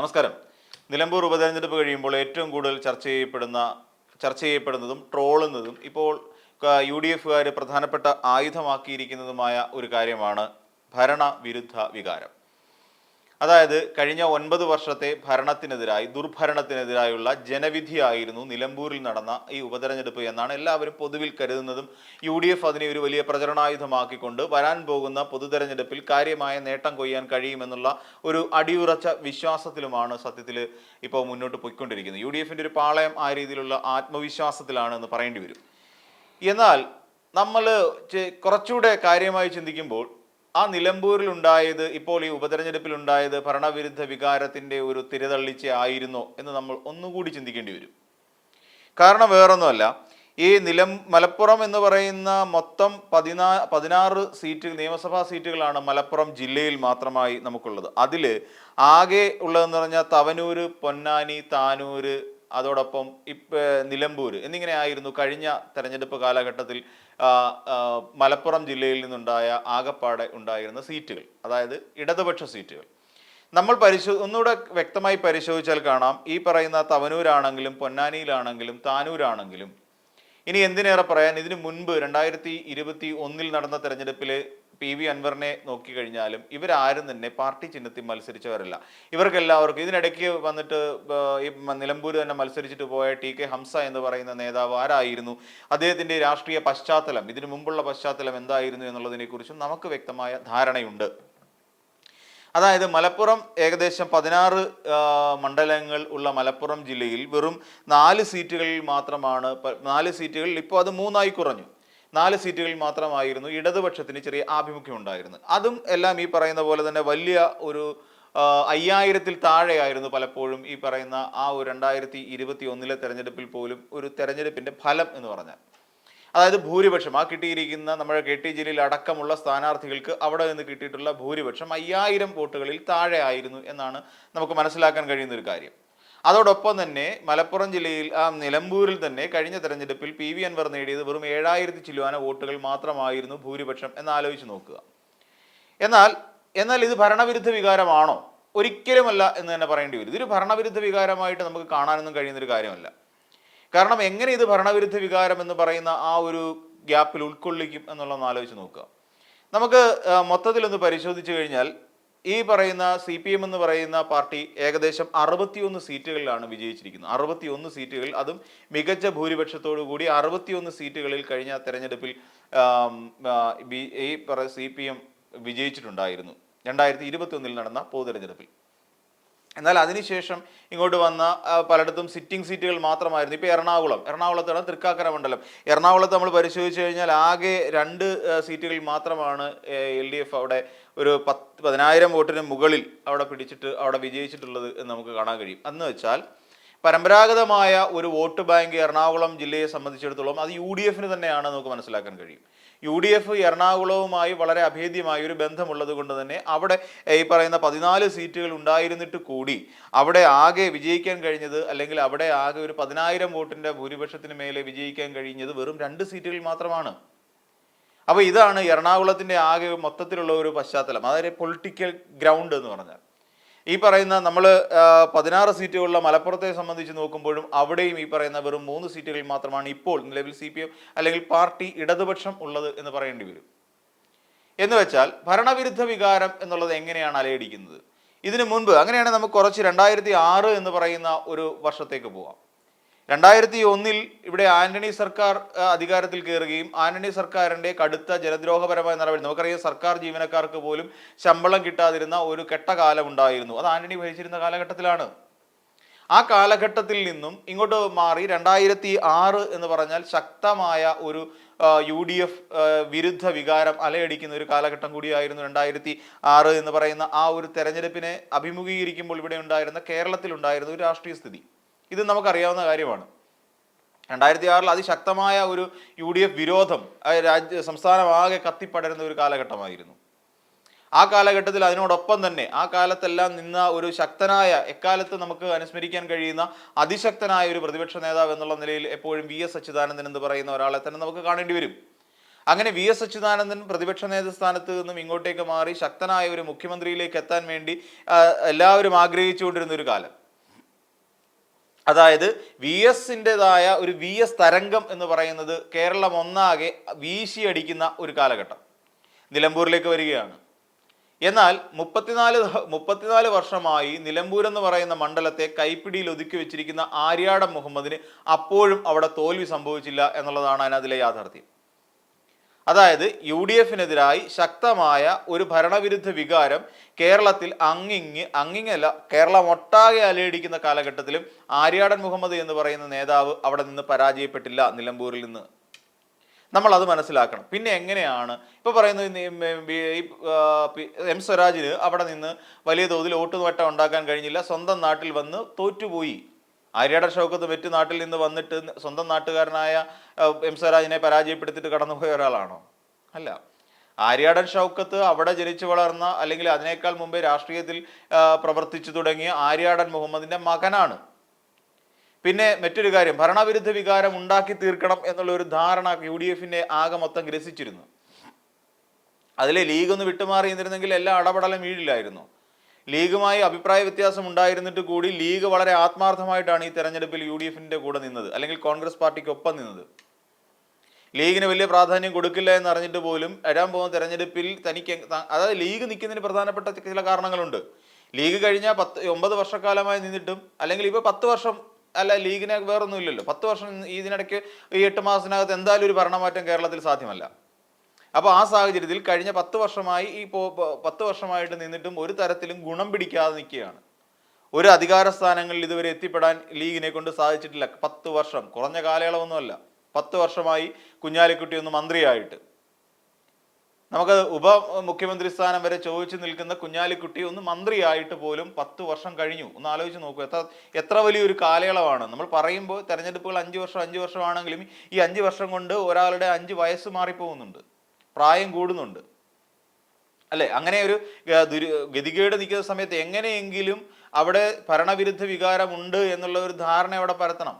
നമസ്കാരം. നിലമ്പൂർ ഉപതെരഞ്ഞെടുപ്പ് കഴിയുമ്പോൾ ഏറ്റവും കൂടുതൽ ചർച്ച ചെയ്യപ്പെടുന്ന ചർച്ച ചെയ്യപ്പെടുന്നതും ട്രോളുന്നതും ഇപ്പോൾ യു ഡി എഫുകാർ പ്രധാനപ്പെട്ട ആയുധമാക്കിയിരിക്കുന്നതുമായ ഒരു കാര്യമാണ് ഭരണവിരുദ്ധ വികാരം. അതായത് കഴിഞ്ഞ ഒൻപത് വർഷത്തെ ഭരണത്തിനെതിരായി ദുർഭരണത്തിനെതിരായുള്ള ജനവിധിയായിരുന്നു നിലമ്പൂരിൽ നടന്ന ഈ ഉപതെരഞ്ഞെടുപ്പ് എന്നാണ് എല്ലാവരും പൊതുവിൽ കരുതുന്നതും യു ഡി എഫ് അതിനെ ഒരു വലിയ പ്രചരണായുധമാക്കിക്കൊണ്ട് വരാൻ പോകുന്ന പൊതുതെരഞ്ഞെടുപ്പിൽ കാര്യമായ നേട്ടം കൊയ്യാൻ കഴിയുമെന്നുള്ള ഒരു അടിയുറച്ച വിശ്വാസത്തിലുമാണ് സത്യത്തിൽ ഇപ്പോൾ മുന്നോട്ട് പോയിക്കൊണ്ടിരിക്കുന്നത്. യു ഡി എഫിന്റെ ഒരു പാളയം ആ രീതിയിലുള്ള ആത്മവിശ്വാസത്തിലാണ് എന്ന് പറയേണ്ടി വരും. എന്നാൽ നമ്മൾ കുറച്ചുകൂടെ കാര്യമായി ചിന്തിക്കുമ്പോൾ ആ നിലമ്പൂരിൽ ഉണ്ടായത് ഇപ്പോൾ ഈ ഉപതെരഞ്ഞെടുപ്പിൽ ഉണ്ടായത് ഭരണവിരുദ്ധ വികാരത്തിന്റെ ഒരു തിരതള്ളിച്ച ആയിരുന്നോ എന്ന് നമ്മൾ ഒന്നുകൂടി ചിന്തിക്കേണ്ടി വരും. കാരണം വേറൊന്നുമല്ല ഈ നിലം മലപ്പുറം എന്ന് പറയുന്ന മൊത്തം പതിനാ പതിനാറ് സീറ്റ് നിയമസഭാ സീറ്റുകളാണ് മലപ്പുറം ജില്ലയിൽ മാത്രമായി നമുക്കുള്ളത്. അതിൽ ആകെ ഉള്ളതെന്ന് പറഞ്ഞാൽ തവനൂര് പൊന്നാനി താനൂര് അതോടൊപ്പം ഇപ്പ നിലമ്പൂർ എന്നിങ്ങനെ ആയിരുന്നു കഴിഞ്ഞ തെരഞ്ഞെടുപ്പ് കാലഘട്ടത്തിൽ മലപ്പുറം ജില്ലയിൽ നിന്നുണ്ടായ ആകപ്പാടെ ഉണ്ടായിരുന്ന സീറ്റുകൾ അതായത് ഇടതുപക്ഷ സീറ്റുകൾ. നമ്മൾ പരിശോ ഒന്നുകൂടെ വ്യക്തമായി പരിശോധിച്ചാൽ കാണാം ഈ പറയുന്ന തവനൂരാണെങ്കിലും പൊന്നാനിയിലാണെങ്കിലും താനൂരാണെങ്കിലും ഇനി എന്തിനേറെ പറയാൻ ഇതിനു മുൻപ് രണ്ടായിരത്തി ഇരുപത്തി ഒന്നിൽ നടന്ന തെരഞ്ഞെടുപ്പിൽ പി വി അൻവറിനെ നോക്കിക്കഴിഞ്ഞാലും ഇവരാരും തന്നെ പാർട്ടി ചിഹ്നത്തിൽ മത്സരിച്ചവരല്ല. ഇവർക്കെല്ലാവർക്കും ഇതിനിടയ്ക്ക് വന്നിട്ട് ഈ നിലമ്പൂർ തന്നെ മത്സരിച്ചിട്ട് പോയ ടി കെ ഹംസ എന്ന് പറയുന്ന നേതാവ് ആരായിരുന്നു? അദ്ദേഹത്തിന്റെ രാഷ്ട്രീയ പശ്ചാത്തലം ഇതിനു മുമ്പുള്ള പശ്ചാത്തലം എന്തായിരുന്നു എന്നുള്ളതിനെക്കുറിച്ചും നമുക്ക് വ്യക്തമായ ധാരണയുണ്ട്. അതായത് മലപ്പുറം ഏകദേശം പതിനാറ് മണ്ഡലങ്ങൾ ഉള്ള മലപ്പുറം ജില്ലയിൽ വെറും നാല് സീറ്റുകളിൽ മാത്രമാണ് നാല് സീറ്റുകളിൽ ഇപ്പോൾ അത് മൂന്നായി കുറഞ്ഞു. നാല് സീറ്റുകളിൽ മാത്രമായിരുന്നു ഇടതുപക്ഷത്തിന് ചെറിയ ആഭിമുഖ്യം ഉണ്ടായിരുന്നത്. അതും എല്ലാം ഈ പറയുന്ന പോലെ തന്നെ വലിയ ഒരു അയ്യായിരത്തിൽ താഴെയായിരുന്നു പലപ്പോഴും ഈ പറയുന്ന ആ ഒരു രണ്ടായിരത്തി ഇരുപത്തി ഒന്നിലെ തെരഞ്ഞെടുപ്പിൽ പോലും ഒരു തെരഞ്ഞെടുപ്പിന്റെ ഫലം എന്ന് പറഞ്ഞാൽ. അതായത് ഭൂരിപക്ഷം ആ കിട്ടിയിരിക്കുന്ന നമ്മുടെ കെ ടി ജില്ലയിൽ അടക്കമുള്ള സ്ഥാനാർത്ഥികൾക്ക് അവിടെ നിന്ന് കിട്ടിയിട്ടുള്ള ഭൂരിപക്ഷം അയ്യായിരം വോട്ടുകളിൽ താഴെ ആയിരുന്നു എന്നാണ് നമുക്ക് മനസ്സിലാക്കാൻ കഴിയുന്ന ഒരു കാര്യം. അതോടൊപ്പം തന്നെ മലപ്പുറം ജില്ലയിൽ ആ നിലമ്പൂരിൽ തന്നെ കഴിഞ്ഞ തെരഞ്ഞെടുപ്പിൽ പി വി അൻവർ നേടിയത് വെറും ഏഴായിരത്തി ചില്ലുവാന വോട്ടുകൾ മാത്രമായിരുന്നു ഭൂരിപക്ഷം എന്നാലോചിച്ച് നോക്കുക. എന്നാൽ എന്നാൽ ഇത് ഭരണവിരുദ്ധ വികാരമാണോ? ഒരിക്കലുമല്ല എന്ന് തന്നെ പറയേണ്ടി വരും. ഇതൊരു ഭരണവിരുദ്ധ വികാരമായിട്ട് നമുക്ക് കാണാനൊന്നും കഴിയുന്നൊരു കാര്യമല്ല. കാരണം എങ്ങനെ ഇത് ഭരണവിരുദ്ധ വികാരം എന്ന് പറയുന്ന ആ ഒരു ഗ്യാപ്പിൽ ഉൾക്കൊള്ളിക്കും എന്നുള്ളതൊന്ന് ആലോചിച്ച് നോക്കുക. നമുക്ക് മൊത്തത്തിലൊന്ന് പരിശോധിച്ചു കഴിഞ്ഞാൽ ഈ പറയുന്ന സി പി എം എന്ന് പറയുന്ന പാർട്ടി ഏകദേശം അറുപത്തിയൊന്ന് സീറ്റുകളിലാണ് വിജയിച്ചിരിക്കുന്നത്. അറുപത്തിയൊന്ന് സീറ്റുകൾ അതും മികച്ച ഭൂരിപക്ഷത്തോടു കൂടി അറുപത്തിയൊന്ന് സീറ്റുകളിൽ കഴിഞ്ഞ തെരഞ്ഞെടുപ്പിൽ ഈ സി പി എം വിജയിച്ചിട്ടുണ്ടായിരുന്നു. രണ്ടായിരത്തി ഇരുപത്തി ഒന്നിൽ നടന്ന പൊതുതെരഞ്ഞെടുപ്പിൽ. എന്നാൽ അതിനുശേഷം ഇങ്ങോട്ട് വന്ന പലയിടത്തും സിറ്റിംഗ് സീറ്റുകൾ മാത്രമായിരുന്നു. ഇപ്പോൾ എറണാകുളം. എറണാകുളത്താണ് തൃക്കാക്കര മണ്ഡലം. എറണാകുളത്ത് നമ്മൾ പരിശോധിച്ച് കഴിഞ്ഞാൽ ആകെ രണ്ട് സീറ്റുകൾ മാത്രമാണ് എൽ ഡി എഫ് അവിടെ ഒരു പത്ത് പതിനായിരം വോട്ടിന് മുകളിൽ അവിടെ പിടിച്ചിട്ട് അവിടെ വിജയിച്ചിട്ടുള്ളത് എന്ന് നമുക്ക് കാണാൻ കഴിയും. എന്ന് വെച്ചാൽ പരമ്പരാഗതമായ ഒരു വോട്ട് ബാങ്ക് എറണാകുളം ജില്ലയെ സംബന്ധിച്ചിടത്തോളം അത് യു ഡി എഫിന് തന്നെയാണ് നമുക്ക് മനസ്സിലാക്കാൻ കഴിയും. യു ഡി എഫ് എറണാകുളവുമായി വളരെ അഭേദ്യമായ ഒരു ബന്ധമുള്ളത് കൊണ്ട് തന്നെ അവിടെ ഈ പറയുന്ന പതിനാല് സീറ്റുകൾ ഉണ്ടായിരുന്നിട്ട് കൂടി അവിടെ ആകെ വിജയിക്കാൻ കഴിഞ്ഞത് അല്ലെങ്കിൽ അവിടെ ആകെ ഒരു പതിനായിരം വോട്ടിന്റെ ഭൂരിപക്ഷത്തിന് മേലെ വിജയിക്കാൻ കഴിഞ്ഞത് വെറും രണ്ട് സീറ്റുകളിൽ മാത്രമാണ്. അപ്പോൾ ഇതാണ് എറണാകുളത്തിന്റെ ആകെ മൊത്തത്തിലുള്ള ഒരു പശ്ചാത്തലം. അതായത് പൊളിറ്റിക്കൽ ഗ്രൗണ്ട് എന്ന് പറഞ്ഞാൽ. ഈ പറയുന്ന നമ്മൾ പതിനാറ് സീറ്റുകളുള്ള മലപ്പുറത്തെ സംബന്ധിച്ച് നോക്കുമ്പോഴും അവിടെയും ഈ പറയുന്ന വെറും മൂന്ന് സീറ്റുകളിൽ മാത്രമാണ് ഇപ്പോൾ നിലവിൽ സി അല്ലെങ്കിൽ പാർട്ടി ഇടതുപക്ഷം ഉള്ളത് എന്ന് പറയേണ്ടി വരും. എന്ന് വെച്ചാൽ ഭരണവിരുദ്ധ വികാരം എന്നുള്ളത് എങ്ങനെയാണ് അലയടിക്കുന്നത്? ഇതിനു മുൻപ് അങ്ങനെയാണെങ്കിൽ നമുക്ക് കുറച്ച് രണ്ടായിരത്തി ആറ് എന്ന് പറയുന്ന ഒരു വർഷത്തേക്ക് പോവാം. രണ്ടായിരത്തി ഒന്നിൽ ഇവിടെ ആന്റണി സർക്കാർ അധികാരത്തിൽ കയറുകയും ആന്റണി സർക്കാരിന്റെ കടുത്ത ജനദ്രോഹപരമായ നടപടി നമുക്കറിയാം സർക്കാർ ജീവനക്കാർക്ക് പോലും ശമ്പളം കിട്ടാതിരുന്ന ഒരു കെട്ടകാലം ഉണ്ടായിരുന്നു. അത് ആന്റണി ഭരിച്ചിരുന്ന കാലഘട്ടത്തിലാണ്. ആ കാലഘട്ടത്തിൽ നിന്നും ഇങ്ങോട്ട് മാറി രണ്ടായിരത്തി ആറ് എന്ന് പറഞ്ഞാൽ ശക്തമായ ഒരു യു ഡി എഫ് വിരുദ്ധ വികാരം അലയടിക്കുന്ന ഒരു കാലഘട്ടം കൂടിയായിരുന്നു രണ്ടായിരത്തി ആറ് എന്ന് പറയുന്ന ആ ഒരു തെരഞ്ഞെടുപ്പിനെ അഭിമുഖീകരിക്കുമ്പോൾ ഇവിടെ ഉണ്ടായിരുന്ന കേരളത്തിൽ ഉണ്ടായിരുന്ന ഒരു രാഷ്ട്രീയ സ്ഥിതി. ഇത് നമുക്കറിയാവുന്ന കാര്യമാണ്. രണ്ടായിരത്തി ആറിൽ അതിശക്തമായ ഒരു യു ഡി എഫ് വിരോധം രാജ്യ സംസ്ഥാനമാകെ കത്തിപ്പടരുന്ന ഒരു കാലഘട്ടമായിരുന്നു. ആ കാലഘട്ടത്തിൽ അതിനോടൊപ്പം തന്നെ ആ കാലത്തെല്ലാം നിന്ന ഒരു ശക്തനായ എക്കാലത്ത് നമുക്ക് അനുസ്മരിക്കാൻ കഴിയുന്ന അതിശക്തനായ ഒരു പ്രതിപക്ഷ നേതാവ് എന്നുള്ള നിലയിൽ എപ്പോഴും വി എസ് അച്യുതാനന്ദൻ എന്ന് പറയുന്ന ഒരാളെ തന്നെ നമുക്ക് കാണേണ്ടി വരും. അങ്ങനെ വി എസ് അച്യുതാനന്ദൻ പ്രതിപക്ഷ നേതൃസ്ഥാനത്ത് നിന്നും ഇങ്ങോട്ടേക്ക് മാറി ശക്തനായ ഒരു മുഖ്യമന്ത്രിയിലേക്ക് എത്താൻ വേണ്ടി എല്ലാവരും ആഗ്രഹിച്ചുകൊണ്ടിരുന്ന ഒരു കാലം. അതായത് വി എസിന്റെതായ ഒരു വി എസ് തരംഗം എന്ന് പറയുന്നത് കേരളം ഒന്നാകെ വീശിയടിക്കുന്ന ഒരു കാലഘട്ടം. നിലമ്പൂരിലേക്ക് വരികയാണ്. എന്നാൽ മുപ്പത്തിനാല് മുപ്പത്തിനാല് വർഷമായി നിലമ്പൂർ എന്ന് പറയുന്ന മണ്ഡലത്തെ കൈപ്പിടിയിൽ ഒതുക്കി വെച്ചിരിക്കുന്ന ആര്യാടം മുഹമ്മദിന് അപ്പോഴും അവിടെ തോൽവി സംഭവിച്ചില്ല എന്നുള്ളതാണ് അതിനതിലെ യാഥാർത്ഥ്യം. അതായത് യു ഡി എഫിനെതിരായി ശക്തമായ ഒരു ഭരണവിരുദ്ധ വികാരം കേരളത്തിൽ അങ്ങിങ്ങ് അങ്ങിങ്ങല്ല കേരളം ഒട്ടാകെ അലയടിക്കുന്ന കാലഘട്ടത്തിലും ആര്യാടൻ മുഹമ്മദ് എന്ന് പറയുന്ന നേതാവ് അവിടെ നിന്ന് പരാജയപ്പെട്ടില്ല നിലമ്പൂരിൽ നിന്ന്. നമ്മൾ അത് മനസ്സിലാക്കണം. പിന്നെ എങ്ങനെയാണ്? ഇപ്പൊ പറയുന്നത് എം സ്വരാജിന് അവിടെ നിന്ന് വലിയ തോതിൽ വോട്ടുനേട്ടം ഉണ്ടാക്കാൻ കഴിഞ്ഞില്ല. സ്വന്തം നാട്ടിൽ വന്ന് തോറ്റുപോയി. ആര്യാടൻ ഷൗക്കത്ത് മറ്റ് നാട്ടിൽ നിന്ന് വന്നിട്ട് സ്വന്തം നാട്ടുകാരനായ എം സ്വരാജിനെ പരാജയപ്പെടുത്തിയിട്ട് കടന്നുപോയ ഒരാളാണോ? അല്ല. ആര്യാടൻ ഷൗക്കത്ത് അവിടെ ജനിച്ചു വളർന്ന അല്ലെങ്കിൽ അതിനേക്കാൾ മുമ്പേ രാഷ്ട്രീയത്തിൽ പ്രവർത്തിച്ചു തുടങ്ങിയ ആര്യാടൻ മുഹമ്മദിന്റെ മകനാണ്. പിന്നെ മറ്റൊരു കാര്യം ഭരണവിരുദ്ധ വികാരം ഉണ്ടാക്കി തീർക്കണം എന്നുള്ള ഒരു ധാരണ യു ഡി എഫിന്റെ ആകെ മൊത്തം ഗ്രസിച്ചിരുന്നു. അതിലെ ലീഗ് ഒന്ന് വിട്ടുമാറി നിന്നിരുന്നെങ്കിൽ എല്ലാ അടപടലും വീഴില്ലായിരുന്നു ലീഗുമായി അഭിപ്രായ വ്യത്യാസം ഉണ്ടായിരുന്നിട്ട് കൂടി ലീഗ് വളരെ ആത്മാർത്ഥമായിട്ടാണ് ഈ തെരഞ്ഞെടുപ്പിൽ യു ഡി എഫിന്റെ കൂടെ നിന്നത്. അല്ലെങ്കിൽ കോൺഗ്രസ് പാർട്ടിക്ക് ഒപ്പം നിന്നത്. ലീഗിന് വലിയ പ്രാധാന്യം കൊടുക്കില്ല എന്ന് അറിഞ്ഞിട്ട് പോലും വരാൻ പോകുന്ന തെരഞ്ഞെടുപ്പിൽ തനിക്ക് അതായത് ലീഗ് നിൽക്കുന്നതിന് പ്രധാനപ്പെട്ട ചില കാരണങ്ങളുണ്ട്. ലീഗ് കഴിഞ്ഞ പത്ത് ഒമ്പത് വർഷക്കാലമായി നിന്നിട്ടും അല്ലെങ്കിൽ ഇപ്പോൾ പത്ത് വർഷം അല്ല ലീഗിനെ വേറൊന്നും ഇല്ലല്ലോ പത്ത് വർഷം ഇതിനിടയ്ക്ക് ഈ എട്ട് മാസത്തിനകത്ത് എന്തായാലും ഒരു ഭരണമാറ്റം കേരളത്തിൽ സാധ്യമല്ല. അപ്പോൾ ആ സാഹചര്യത്തിൽ കഴിഞ്ഞ പത്ത് വർഷമായി ഈ പത്ത് വർഷമായിട്ട് നിന്നിട്ടും ഒരു തരത്തിലും ഗുണം പിടിക്കാതെ നിൽക്കുകയാണ്. ഒരു അധികാര സ്ഥാനങ്ങളിൽ ഇതുവരെ എത്തിപ്പെടാൻ ലീഗിനെ കൊണ്ട് സാധിച്ചിട്ടില്ല. പത്ത് വർഷം കുറഞ്ഞ കാലയളവൊന്നുമല്ല. പത്ത് വർഷമായി കുഞ്ഞാലിക്കുട്ടി ഒന്ന് മന്ത്രിയായിട്ട്. നമുക്ക് ഉപ മുഖ്യമന്ത്രി സ്ഥാനം വരെ ചോദിച്ചു നിൽക്കുന്ന കുഞ്ഞാലിക്കുട്ടി ഒന്ന് മന്ത്രിയായിട്ട് പോലും പത്ത് വർഷം കഴിഞ്ഞു. ഒന്ന് ആലോചിച്ച് നോക്കൂ എത്ര എത്ര വലിയൊരു കാലയളവാണ്. നമ്മൾ പറയുമ്പോൾ തെരഞ്ഞെടുപ്പുകൾ അഞ്ച് വർഷം അഞ്ച് വർഷമാണെങ്കിലും ഈ അഞ്ച് വർഷം കൊണ്ട് ഒരാളുടെ അഞ്ച് വയസ്സ് മാറിപ്പോകുന്നുണ്ട്. പ്രായം കൂടുന്നുണ്ട്. അല്ലെ? അങ്ങനെ ഒരു ദുരു ഗതികേട് നിൽക്കുന്ന സമയത്ത് എങ്ങനെയെങ്കിലും അവിടെ ഭരണവിരുദ്ധ വികാരമുണ്ട് എന്നുള്ള ഒരു ധാരണ അവിടെ പരത്തണം.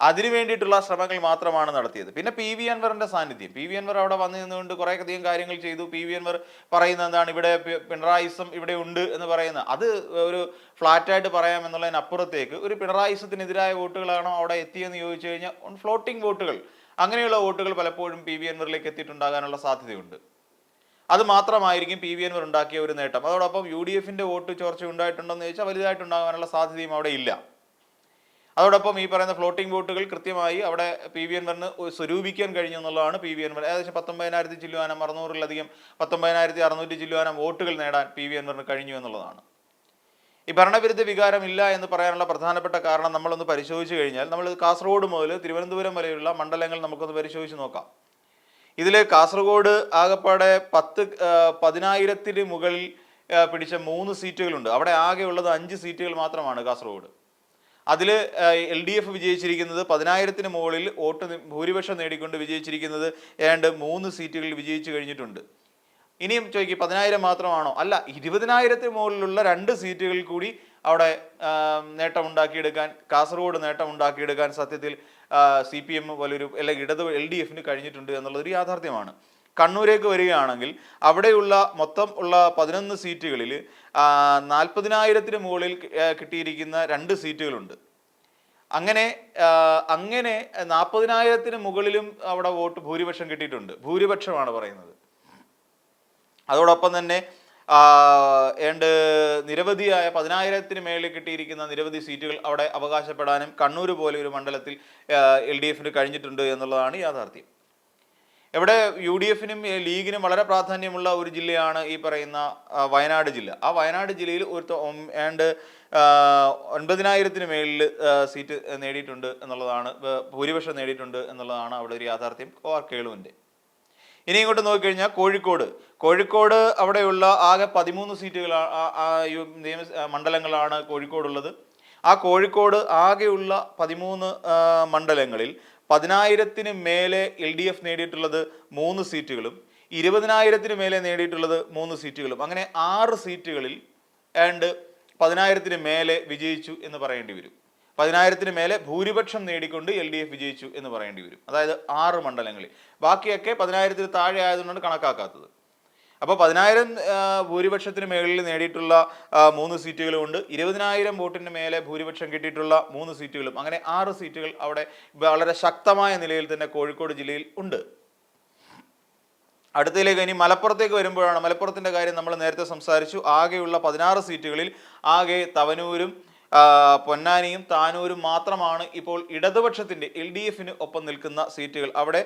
അതിനു വേണ്ടിയിട്ടുള്ള ശ്രമങ്ങൾ മാത്രമാണ് നടത്തിയത്. പിന്നെ പി വി അൻവറിന്റെ സാന്നിധ്യം. പി വി അൻവർ അവിടെ വന്നു നിന്നുകൊണ്ട് കുറേ അധികം കാര്യങ്ങൾ ചെയ്തു. പി വി അൻവർ പറയുന്ന എന്താണ് ഇവിടെ പിണറായിസം ഇവിടെ ഉണ്ട് എന്ന് പറയുന്നത് അത് ഒരു ഫ്ലാറ്റായിട്ട് പറയാം എന്നുള്ളതിനപ്പുറത്തേക്ക് ഒരു പിണറായിസത്തിനെതിരായ വോട്ടുകളാണോ അവിടെ എത്തിയെന്ന് ചോദിച്ചു കഴിഞ്ഞാൽ ഫ്ലോട്ടിംഗ് വോട്ടുകൾ. അങ്ങനെയുള്ള വോട്ടുകൾ പലപ്പോഴും പി വി അൻവറിലേക്ക് എത്തിയിട്ടുണ്ടാകാനുള്ള സാധ്യതയുണ്ട്. അത് മാത്രമായിരിക്കും പി വി അൻവർ ഉണ്ടാക്കിയ ഒരു നേട്ടം. അതോടൊപ്പം യു ഡി എഫിന്റെ വോട്ട് ചോർച്ച ഉണ്ടായിട്ടുണ്ടോന്ന് ചോദിച്ചാൽ വലുതായിട്ടുണ്ടാകാനുള്ള സാധ്യതയും അവിടെ ഇല്ല. അതോടൊപ്പം ഈ പറയുന്ന ഫ്ലോട്ടിംഗ് വോട്ടുകൾ കൃത്യമായി അവിടെ പി വി അൻവറിന് സ്വരൂപിക്കാൻ കഴിഞ്ഞു എന്നുള്ളതാണ് പി വി അൻവർ. ഏകദേശം പത്തൊമ്പതിനായിരത്തി ചില്ലുവാനം അറുന്നൂറിലധികം പത്തൊമ്പതിനായിരത്തി അറുന്നൂറ്റി ചില്ലുവാനം വോട്ടുകൾ നേടാൻ പി വി അൻവറിന് കഴിഞ്ഞു എന്നുള്ളതാണ്. ഈ ഭരണവിരുദ്ധ വികാരം ഇല്ല എന്ന് പറയാനുള്ള പ്രധാനപ്പെട്ട കാരണം നമ്മളൊന്ന് പരിശോധിച്ച് കഴിഞ്ഞാൽ നമ്മൾ കാസർഗോഡ് മുതൽ തിരുവനന്തപുരം വരെയുള്ള മണ്ഡലങ്ങൾ നമുക്കൊന്ന് പരിശോധിച്ച് നോക്കാം. ഇതിൽ കാസർഗോഡ് ആകെപ്പാടെ പത്ത് പതിനായിരത്തിന് മുകളിൽ പിടിച്ച മൂന്ന് സീറ്റുകളുണ്ട്. അവിടെ ആകെ ഉള്ളത് അഞ്ച് സീറ്റുകൾ മാത്രമാണ് കാസർഗോഡ്. അതിൽ എൽ ഡി എഫ് വിജയിച്ചിരിക്കുന്നത് പതിനായിരത്തിന് മുകളിൽ വോട്ട് ഭൂരിപക്ഷം നേടിക്കൊണ്ട് വിജയിച്ചിരിക്കുന്നത് ഏതാണ്ട് മൂന്ന് സീറ്റുകളിൽ വിജയിച്ചു കഴിഞ്ഞിട്ടുണ്ട്. ഇനിയും ചോദിക്കും പതിനായിരം മാത്രമാണോ? അല്ല ഇരുപതിനായിരത്തിന് മുകളിലുള്ള രണ്ട് സീറ്റുകളിൽ കൂടി അവിടെ നേട്ടമുണ്ടാക്കിയെടുക്കാൻ കാസർഗോഡ് നേട്ടമുണ്ടാക്കിയെടുക്കാൻ സത്യത്തിൽ സി പി എം പോലൊരു അല്ലെങ്കിൽ ഇടത് എൽ ഡി എഫിന് കഴിഞ്ഞിട്ടുണ്ട് എന്നുള്ളതൊരു യാഥാർത്ഥ്യമാണ്. കണ്ണൂരേക്ക് വരികയാണെങ്കിൽ അവിടെയുള്ള മൊത്തം ഉള്ള പതിനൊന്ന് സീറ്റുകളിൽ നാൽപ്പതിനായിരത്തിന് മുകളിൽ കിട്ടിയിരിക്കുന്ന രണ്ട് സീറ്റുകളുണ്ട്. അങ്ങനെ അങ്ങനെ നാൽപ്പതിനായിരത്തിന് മുകളിലും അവിടെ വോട്ട് ഭൂരിപക്ഷം കിട്ടിയിട്ടുണ്ട്. ഭൂരിപക്ഷമാണ് പറയുന്നത്. അതോടൊപ്പം തന്നെ ഏണ്ട് നിരവധിയായ പതിനായിരത്തിന് മേളിൽ കിട്ടിയിരിക്കുന്ന നിരവധി സീറ്റുകൾ അവിടെ അവകാശപ്പെടാനും കണ്ണൂർ പോലെ ഒരു മണ്ഡലത്തിൽ എൽ ഡി എഫിന് കഴിഞ്ഞിട്ടുണ്ട് എന്നുള്ളതാണ് യാഥാർത്ഥ്യം. ഇവിടെ യു ഡി എഫിനും ലീഗിനും വളരെ പ്രാധാന്യമുള്ള ഒരു ജില്ലയാണ് ഈ പറയുന്ന വയനാട് ജില്ല. ആ വയനാട് ജില്ലയിൽ ഒരു ഏണ്ട് ഒൻപതിനായിരത്തിന് മേളിൽ സീറ്റ് നേടിയിട്ടുണ്ട് എന്നുള്ളതാണ് ഭൂരിപക്ഷം നേടിയിട്ടുണ്ട് എന്നുള്ളതാണ് അവിടെ ഒരു യാഥാർത്ഥ്യം. ഓർ കേളുവിന്റെ. ഇനി ഇങ്ങോട്ട് നോക്കിക്കഴിഞ്ഞാൽ കോഴിക്കോട്. കോഴിക്കോട് അവിടെയുള്ള ആകെ പതിമൂന്ന് സീറ്റുകൾ നിയമ മണ്ഡലങ്ങളാണ് കോഴിക്കോടുള്ളത്. ആ കോഴിക്കോട് ആകെയുള്ള പതിമൂന്ന് മണ്ഡലങ്ങളിൽ പതിനായിരത്തിന് മേലെ എൽ ഡി എഫ് നേടിയിട്ടുള്ളത് മൂന്ന് സീറ്റുകളും ഇരുപതിനായിരത്തിന് മേലെ നേടിയിട്ടുള്ളത് മൂന്ന് സീറ്റുകളും. അങ്ങനെ ആറ് സീറ്റുകളിൽ ആൻഡ് പതിനായിരത്തിന് മേലെ വിജയിച്ചു എന്ന് പറയേണ്ടി വരും. പതിനായിരത്തിന് മേലെ ഭൂരിപക്ഷം നേടിക്കൊണ്ട് എൽ ഡി എഫ് വിജയിച്ചു എന്ന് പറയേണ്ടി വരും. അതായത് ആറ് മണ്ഡലങ്ങളിൽ. ബാക്കിയൊക്കെ പതിനായിരത്തിന് താഴെ ആയതുകൊണ്ട് കണക്കാക്കാത്തത്. അപ്പോൾ പതിനായിരം ഭൂരിപക്ഷത്തിന് മേളിൽ നേടിയിട്ടുള്ള മൂന്ന് സീറ്റുകളുമുണ്ട് ഇരുപതിനായിരം വോട്ടിന് മേലെ ഭൂരിപക്ഷം കിട്ടിയിട്ടുള്ള മൂന്ന് സീറ്റുകളും. അങ്ങനെ ആറ് സീറ്റുകൾ അവിടെ വളരെ ശക്തമായ നിലയിൽ തന്നെ കോഴിക്കോട് ജില്ലയിൽ ഉണ്ട്. അടുത്തതിലേക്ക് ഇനി മലപ്പുറത്തേക്ക് വരുമ്പോഴാണ്. മലപ്പുറത്തിന്റെ കാര്യം നമ്മൾ നേരത്തെ സംസാരിച്ചു. ആകെയുള്ള പതിനാറ് സീറ്റുകളിൽ ആകെ തവനൂരും പൊന്നാനിയും താനൂരും മാത്രമാണ് ഇപ്പോൾ ഇടതുപക്ഷത്തിന്റെ എൽ ഡി എഫിന് ഒപ്പം നിൽക്കുന്ന സീറ്റുകൾ. അവിടെ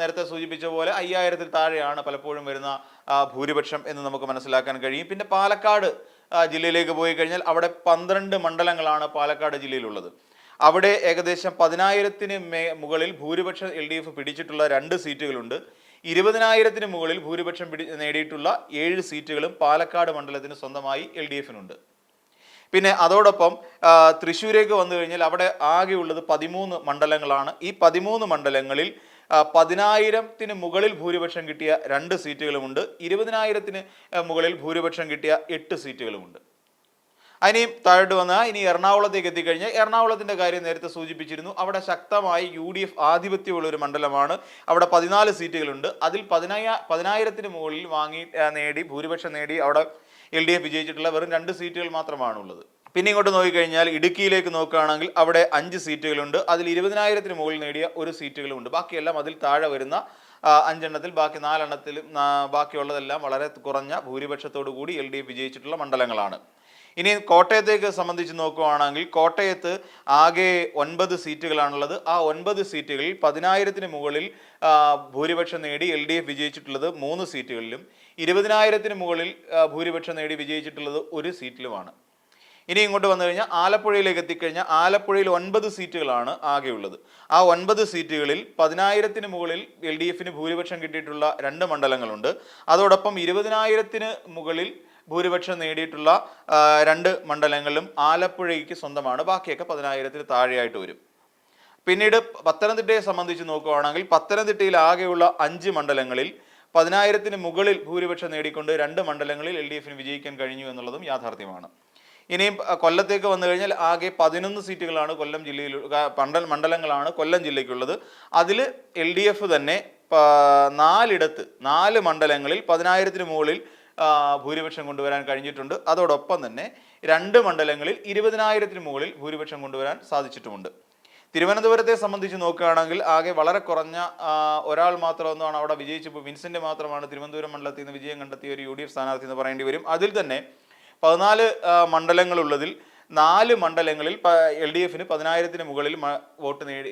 നേരത്തെ സൂചിപ്പിച്ച പോലെ അയ്യായിരത്തിൽ താഴെയാണ് പലപ്പോഴും വരുന്ന ഭൂരിപക്ഷം എന്ന് നമുക്ക് മനസ്സിലാക്കാൻ കഴിയും. പിന്നെ പാലക്കാട് ജില്ലയിലേക്ക് പോയി കഴിഞ്ഞാൽ അവിടെ പന്ത്രണ്ട് മണ്ഡലങ്ങളാണ് പാലക്കാട് ജില്ലയിലുള്ളത്. അവിടെ ഏകദേശം പതിനായിരത്തിന് മേ മുകളിൽ ഭൂരിപക്ഷം എൽ ഡി എഫ് പിടിച്ചിട്ടുള്ള രണ്ട് സീറ്റുകളുണ്ട്. ഇരുപതിനായിരത്തിന് മുകളിൽ ഭൂരിപക്ഷം പിടി നേടിയിട്ടുള്ള ഏഴ് സീറ്റുകളും പാലക്കാട് മണ്ഡലത്തിന് സ്വന്തമായി എൽ ഡി എഫിനുണ്ട്. പിന്നെ അതോടൊപ്പം തൃശ്ശൂരേക്ക് വന്നു കഴിഞ്ഞാൽ അവിടെ ആകെയുള്ളത് പതിമൂന്ന് മണ്ഡലങ്ങളാണ്. ഈ പതിമൂന്ന് മണ്ഡലങ്ങളിൽ പതിനായിരത്തിന് മുകളിൽ ഭൂരിപക്ഷം കിട്ടിയ രണ്ട് സീറ്റുകളുമുണ്ട്. ഇരുപതിനായിരത്തിന് മുകളിൽ ഭൂരിപക്ഷം കിട്ടിയ എട്ട് സീറ്റുകളുമുണ്ട്. അതിനെയും താഴോട്ട് വന്നാൽ ഇനി എറണാകുളത്തേക്ക് എത്തിക്കഴിഞ്ഞാൽ എറണാകുളത്തിന്റെ കാര്യം നേരത്തെ സൂചിപ്പിച്ചിരുന്നു. അവിടെ ശക്തമായി യു ഡി എഫ് ആധിപത്യമുള്ള ഒരു മണ്ഡലമാണ്. അവിടെ പതിനാല് സീറ്റുകളുണ്ട്. അതിൽ പതിനായ പതിനായിരത്തിന് മുകളിൽ വാങ്ങി നേടി ഭൂരിപക്ഷം നേടി അവിടെ എൽ ഡി എഫ് വിജയിച്ചിട്ടുള്ള വെറും രണ്ട് സീറ്റുകൾ മാത്രമാണ് ഉള്ളത് പിന്നെ ഇങ്ങോട്ട് നോക്കിക്കഴിഞ്ഞാൽ ഇടുക്കിയിലേക്ക് നോക്കുകയാണെങ്കിൽ അവിടെ അഞ്ച് സീറ്റുകളുണ്ട്. അതിൽ ഇരുപതിനായിരത്തിന് മുകളിൽ നേടിയ ഒരു സീറ്റുകളുമുണ്ട് ബാക്കിയെല്ലാം അതിൽ താഴെ വരുന്ന അഞ്ചെണ്ണത്തിൽ ബാക്കി നാലെണ്ണത്തിലും ബാക്കിയുള്ളതെല്ലാം വളരെ കുറഞ്ഞ ഭൂരിപക്ഷത്തോടു കൂടി എൽ ഡി എഫ് വിജയിച്ചിട്ടുള്ള മണ്ഡലങ്ങളാണ്. ഇനി കോട്ടയത്തേക്ക് സംബന്ധിച്ച് നോക്കുകയാണെങ്കിൽ കോട്ടയത്ത് ആകെ ഒൻപത് സീറ്റുകളാണുള്ളത്. ആ ഒൻപത് സീറ്റുകളിൽ പതിനായിരത്തിന് മുകളിൽ ഭൂരിപക്ഷം നേടി എൽ ഡി എഫ് വിജയിച്ചിട്ടുള്ളത് മൂന്ന് സീറ്റുകളിലും ഇരുപതിനായിരത്തിന് മുകളിൽ ഭൂരിപക്ഷം നേടി വിജയിച്ചിട്ടുള്ളത് ഒരു സീറ്റിലുമാണ്. ഇനി ഇങ്ങോട്ട് വന്നു കഴിഞ്ഞാൽ ആലപ്പുഴയിലേക്ക് എത്തിക്കഴിഞ്ഞാൽ ആലപ്പുഴയിൽ ഒൻപത് സീറ്റുകളാണ് ആകെയുള്ളത്. ആ ഒൻപത് സീറ്റുകളിൽ പതിനായിരത്തിന് മുകളിൽ എൽ ഡി എഫിന് ഭൂരിപക്ഷം കിട്ടിയിട്ടുള്ള രണ്ട് മണ്ഡലങ്ങളുണ്ട്. അതോടൊപ്പം ഇരുപതിനായിരത്തിന് മുകളിൽ ഭൂരിപക്ഷം നേടിയിട്ടുള്ള രണ്ട് മണ്ഡലങ്ങളിലും ആലപ്പുഴയ്ക്ക് സ്വന്തമാണ്. ബാക്കിയൊക്കെ പതിനായിരത്തിന് താഴെയായിട്ട് വരും. പിന്നീട് പത്തനംതിട്ടയെ സംബന്ധിച്ച് നോക്കുകയാണെങ്കിൽ പത്തനംതിട്ടയിൽ ആകെയുള്ള അഞ്ച് മണ്ഡലങ്ങളിൽ പതിനായിരത്തിന് മുകളിൽ ഭൂരിപക്ഷം നേടിക്കൊണ്ട് രണ്ട് മണ്ഡലങ്ങളിൽ എൽ ഡി എഫിന് വിജയിക്കാൻ കഴിഞ്ഞു എന്നുള്ളതും യാഥാർത്ഥ്യമാണ്. ഇനിയും കൊല്ലത്തേക്ക് വന്നു കഴിഞ്ഞാൽ ആകെ പതിനൊന്ന് സീറ്റുകളാണ് കൊല്ലം ജില്ലയിൽ പണ്ടൽ മണ്ഡലങ്ങളാണ് കൊല്ലം ജില്ലയ്ക്കുള്ളത്. അതിൽ എൽ ഡി എഫ് തന്നെ നാലിടത്ത് നാല് മണ്ഡലങ്ങളിൽ പതിനായിരത്തിന് മുകളിൽ ഭൂരിപക്ഷം കൊണ്ടുവരാൻ കഴിഞ്ഞിട്ടുണ്ട്. അതോടൊപ്പം തന്നെ രണ്ട് മണ്ഡലങ്ങളിൽ ഇരുപതിനായിരത്തിന് മുകളിൽ ഭൂരിപക്ഷം കൊണ്ടുവരാൻ സാധിച്ചിട്ടുമുണ്ട്. തിരുവനന്തപുരത്തെ സംബന്ധിച്ച് നോക്കുകയാണെങ്കിൽ ആകെ വളരെ കുറഞ്ഞ ഒരാൾ മാത്രമൊന്നുമാണ് അവിടെ വിജയിച്ചപ്പോൾ വിൻസെന്റ് മാത്രമാണ് തിരുവനന്തപുരം മണ്ഡലത്തിൽ നിന്ന് വിജയം കണ്ടെത്തിയ ഒരു യു ഡി എഫ് സ്ഥാനാർത്ഥി എന്ന് പറയേണ്ടി വരും. അതിൽ തന്നെ പതിനാല് മണ്ഡലങ്ങളുള്ളതിൽ നാല് മണ്ഡലങ്ങളിൽ എൽ ഡി എഫിന് പതിനായിരത്തിന് മുകളിൽ വോട്ട് നേടി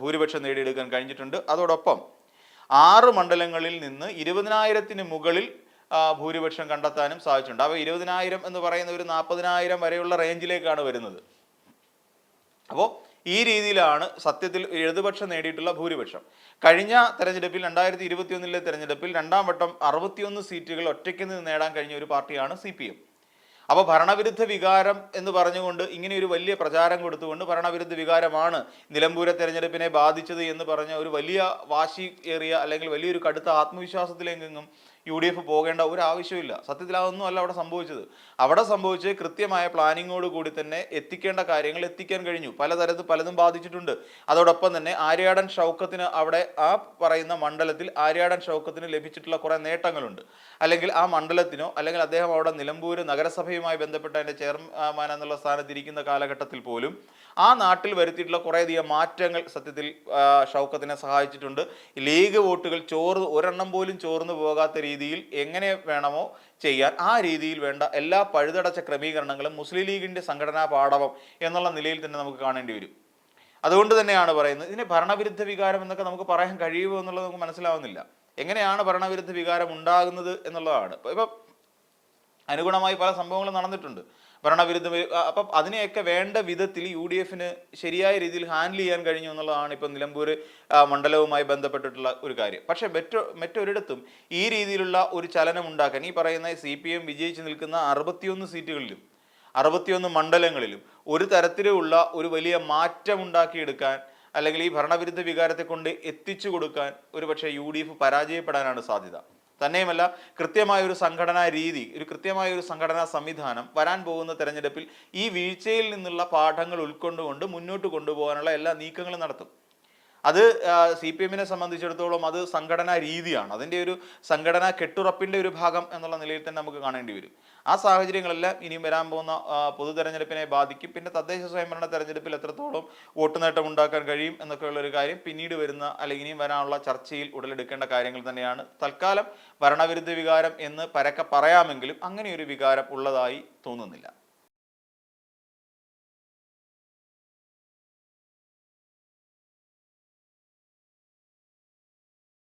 ഭൂരിപക്ഷം നേടിയെടുക്കാൻ കഴിഞ്ഞിട്ടുണ്ട്. അതോടൊപ്പം ആറ് മണ്ഡലങ്ങളിൽ നിന്ന് ഇരുപതിനായിരത്തിന് മുകളിൽ ഭൂരിപക്ഷം കണ്ടെത്താനും സാധിച്ചിട്ടുണ്ട്. അപ്പോൾ ഇരുപതിനായിരം എന്ന് പറയുന്ന ഒരു നാൽപ്പതിനായിരം വരെയുള്ള റേഞ്ചിലേക്കാണ് വരുന്നത്. അപ്പോൾ ഈ രീതിയിലാണ് സത്യത്തിൽ ഇടതുപക്ഷം നേടിയിട്ടുള്ള ഭൂരിപക്ഷം. കഴിഞ്ഞ തെരഞ്ഞെടുപ്പിൽ രണ്ടായിരത്തി ഇരുപത്തിയൊന്നിലെ തെരഞ്ഞെടുപ്പിൽ രണ്ടാം വട്ടം അറുപത്തിയൊന്ന് സീറ്റുകൾ ഒറ്റയ്ക്ക് നിന്ന് നേടാൻ കഴിഞ്ഞ ഒരു പാർട്ടിയാണ് സി പി എം അപ്പോൾ ഭരണവിരുദ്ധ വികാരം എന്ന് പറഞ്ഞുകൊണ്ട് ഇങ്ങനെ ഒരു വലിയ പ്രചാരം കൊടുത്തുകൊണ്ട് ഭരണവിരുദ്ധ വികാരമാണ് നിലമ്പൂരെ തെരഞ്ഞെടുപ്പിനെ ബാധിച്ചത് എന്ന് പറഞ്ഞ ഒരു വലിയ വാശി ഏറിയ അല്ലെങ്കിൽ വലിയൊരു കടുത്ത ആത്മവിശ്വാസത്തിലെങ്കിലും യു ഡി എഫ് പോകേണ്ട ഒരു ആവശ്യമില്ല സത്യത്തിൽ അതൊന്നും അല്ല അവിടെ സംഭവിച്ചത്. അവിടെ സംഭവിച്ചത് കൃത്യമായ പ്ലാനിങ്ങോട് കൂടി തന്നെ എത്തിക്കേണ്ട കാര്യങ്ങൾ എത്തിക്കാൻ കഴിഞ്ഞു. പലതരത്തിൽ പലതും ബാധിച്ചിട്ടുണ്ട്. അതോടൊപ്പം തന്നെ ആര്യാടൻ ഷൗക്കത്തിന് അവിടെ ആ പറയുന്ന മണ്ഡലത്തിൽ ആര്യാടൻ ഷൗക്കത്തിന് ലഭിച്ചിട്ടുള്ള കുറേ നേട്ടങ്ങളുണ്ട്. അല്ലെങ്കിൽ ആ മണ്ഡലത്തിനോ അല്ലെങ്കിൽ അദ്ദേഹം അവിടെ നിലമ്പൂര് നഗരസഭയുമായി ബന്ധപ്പെട്ട അതിന്റെ ചെയർമാൻ എന്നുള്ള സ്ഥാനത്ത് ഇരിക്കുന്ന കാലഘട്ടത്തിൽ പോലും ആ നാട്ടിൽ വരുത്തിയിട്ടുള്ള കുറേയധികം മാറ്റങ്ങൾ സത്യത്തിൽ ഷൗക്കത്തിനെ സഹായിച്ചിട്ടുണ്ട്. ലീഗ് വോട്ടുകൾ ചോർന്ന് ഒരെണ്ണം പോലും ചോർന്നു പോകാത്ത രീതിയിൽ എങ്ങനെ വേണമോ ചെയ്യാൻ ആ രീതിയിൽ വേണ്ട എല്ലാ പഴുതടച്ച ക്രമീകരണങ്ങളും മുസ്ലിം ലീഗിന്റെ സംഘടനാ പാഠവം എന്നുള്ള നിലയിൽ തന്നെ നമുക്ക് കാണേണ്ടി വരും. അതുകൊണ്ട് തന്നെയാണ് പറയുന്നത് ഇതിന് ഭരണവിരുദ്ധ വികാരം എന്നൊക്കെ നമുക്ക് പറയാൻ കഴിയുമോ എന്നുള്ളത് നമുക്ക് മനസ്സിലാവുന്നില്ല. എങ്ങനെയാണ് ഭരണവിരുദ്ധ വികാരം ഉണ്ടാകുന്നത് എന്നുള്ളതാണ്. ഇപ്പൊ- അനുഗുണമായി പല സംഭവങ്ങളും നടന്നിട്ടുണ്ട്. ഭരണവിരുദ്ധ അപ്പം അതിനെയൊക്കെ വേണ്ട വിധത്തിൽ യു ഡി എഫിന് ശരിയായ രീതിയിൽ ഹാൻഡിൽ ചെയ്യാൻ കഴിഞ്ഞു എന്നുള്ളതാണ് ഇപ്പം നിലമ്പൂർ മണ്ഡലവുമായി ബന്ധപ്പെട്ടിട്ടുള്ള ഒരു കാര്യം. പക്ഷേ മറ്റോ മറ്റൊരിടത്തും ഈ രീതിയിലുള്ള ഒരു ചലനം ഉണ്ടാക്കാൻ ഈ പറയുന്ന സി പി എം വിജയിച്ച് നിൽക്കുന്ന അറുപത്തിയൊന്ന് സീറ്റുകളിലും അറുപത്തിയൊന്ന് മണ്ഡലങ്ങളിലും ഒരു തരത്തിലുള്ള ഒരു വലിയ മാറ്റം ഉണ്ടാക്കിയെടുക്കാൻ അല്ലെങ്കിൽ ഈ ഭരണവിരുദ്ധ വികാരത്തെ കൊണ്ട് എത്തിച്ചു കൊടുക്കാൻ ഒരു പക്ഷേ യു ഡി എഫ് പരാജയപ്പെടാനാണ് സാധ്യത. തന്നെയുമല്ല കൃത്യമായ ഒരു സംഘടനാ രീതി ഒരു കൃത്യമായ ഒരു സംഘടനാ സംവിധാനം വരാൻ പോകുന്ന തെരഞ്ഞെടുപ്പിൽ ഈ വീഴ്ചയിൽ നിന്നുള്ള പാഠങ്ങൾ ഉൾക്കൊണ്ടുകൊണ്ട് മുന്നോട്ട് കൊണ്ടുപോകാനുള്ള എല്ലാ നീക്കങ്ങളും നടത്തും. അത് സി പി എമ്മിനെ സംബന്ധിച്ചിടത്തോളം അത് സംഘടനാ രീതിയാണ്. അതിന്റെ ഒരു സംഘടനാ കെട്ടുറപ്പിന്റെ ഒരു ഭാഗം എന്നുള്ള നിലയിൽ തന്നെ നമുക്ക് കാണേണ്ടി വരും. ആ സാഹചര്യങ്ങളെല്ലാം ഇനിയും വരാൻ പോകുന്ന പൊതു തെരഞ്ഞെടുപ്പിനെ ബാധിക്കും. പിന്നെ തദ്ദേശ സ്വയംഭരണ തെരഞ്ഞെടുപ്പിൽ എത്രത്തോളം വോട്ട് നേട്ടം ഉണ്ടാക്കാൻ കഴിയും എന്നൊക്കെയുള്ള ഒരു കാര്യം പിന്നീട് വരുന്ന അല്ലെങ്കിൽ ഇനിയും വരാനുള്ള ചർച്ചയിൽ ഉടലെടുക്കേണ്ട കാര്യങ്ങൾ തന്നെയാണ്. തൽക്കാലം ഭരണവിരുദ്ധ വികാരം എന്ന് പരക്കെ പറയാമെങ്കിലും അങ്ങനെയൊരു വികാരം ഉള്ളതായി തോന്നുന്നില്ല.